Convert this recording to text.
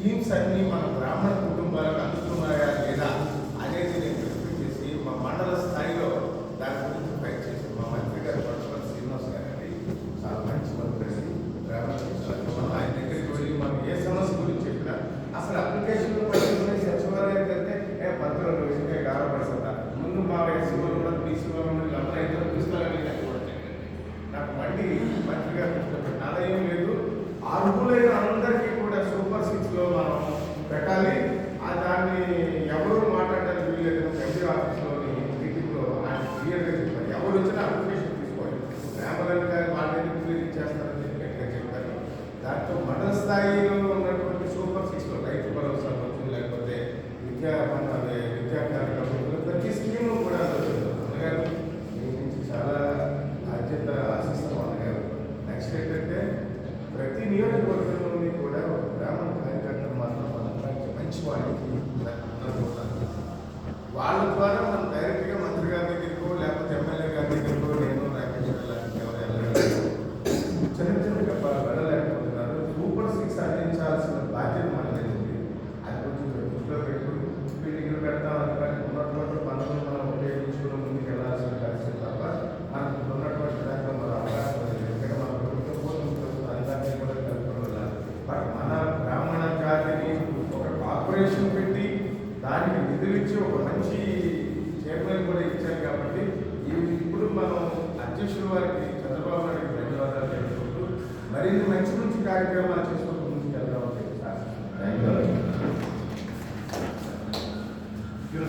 Schemes అన్ని మన బ్రాహ్మణ అప్లికేషన్ తీసుకోవాలి. రేపలను గారి వాళ్ళని క్లియర్ చేస్తారని చెప్పి గట్టిగా చెప్పారు దాంతో మండల స్థాయిలో ఉన్నటువంటి సూపర్ సిక్స్లో రైతు భరోసా అవ్వచ్చు లేకపోతే విద్యా మన విద్యా కార్యక్రమాలు ప్రతి స్కీమ్లో కూడా అన్నగారు మీ నుంచి చాలా బాధ్యత ఆశిస్తాం అన్నగారు. నెక్స్ట్ ఏంటంటే ప్రతి నియోజకవర్గంలోని కూడా ఒక గ్రామ కార్యకర్తలు మాత్రం మంచి వాళ్ళకి వాళ్ళ ద్వారా కార్పొరేషన్ పెట్టి దానికి నిధులిచ్చి ఒక మంచి చైర్మన్ కూడా ఇచ్చారు కాబట్టి ఇప్పుడు మనం అధ్యక్షుల వారికి చంద్రబాబు నాయుడు ధన్యవాదాలు తెలుసుకుంటూ మరిన్ని మంచి మంచి కార్యక్రమాలు చేసుకుంటూ ముందుకు వెళ్దామని థ్యాంక్ యూ